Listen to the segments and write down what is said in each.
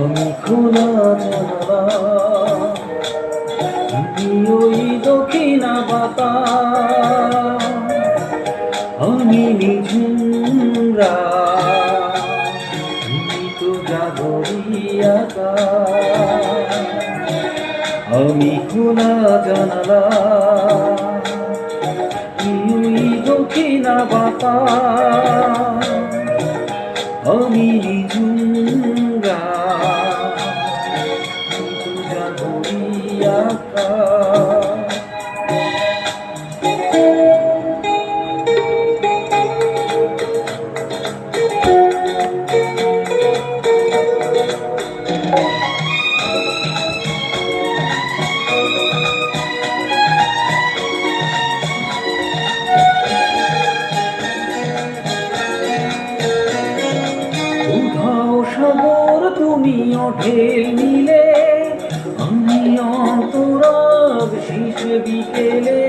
আমি খোলা জানালা তুমি ওই দক্ষিণা বাতা আমি নিঝুমরা তুমি তো জাগরিয়া আমি খোলা জানালা দক্ষিণা বাতা সাগর তুমি ঢেল নিলে আমি অন্তরাগ শীষ বিকেলে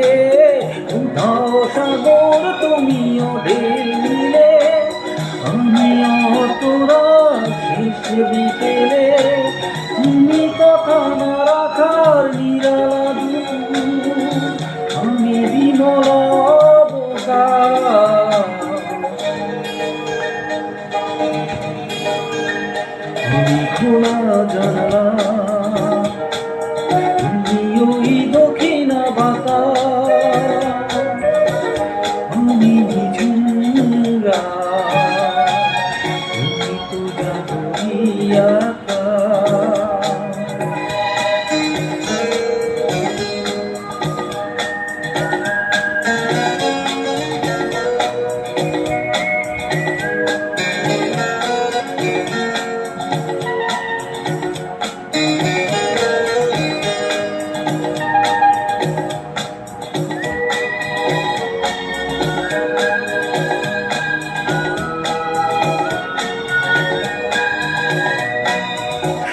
উধাও সাগর তুমি ঢেল নিলে আমি অন্তরাগ শীষ বিকেলে, তুমি কথা না রাখার নিরালা আমি বিমলা খোলা জানালা নিঝুমরা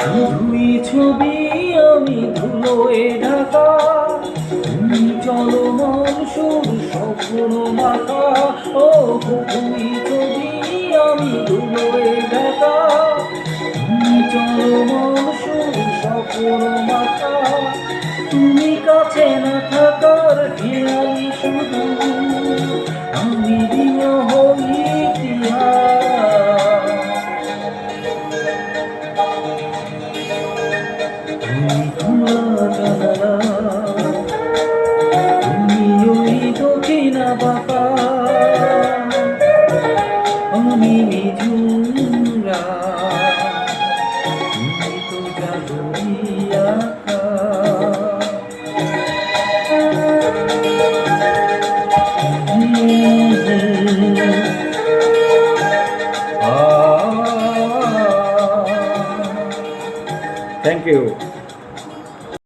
শুধুই ছবি, আমি ধুলোয় ঢাকা। তুমি চলমান সুর, স্বপ্ন মাথা ও শুধুই ছবি, আমি ধুলোয় ঢাকা। তুমি চলমান সুর, স্বপ্ন মাথা তুমি কাছে না থাকার খেয়ালি দক্ষিণা বাপা। আমি নিঝুমরা তুমি তো জাগরিয়া থ্যাংক ইউ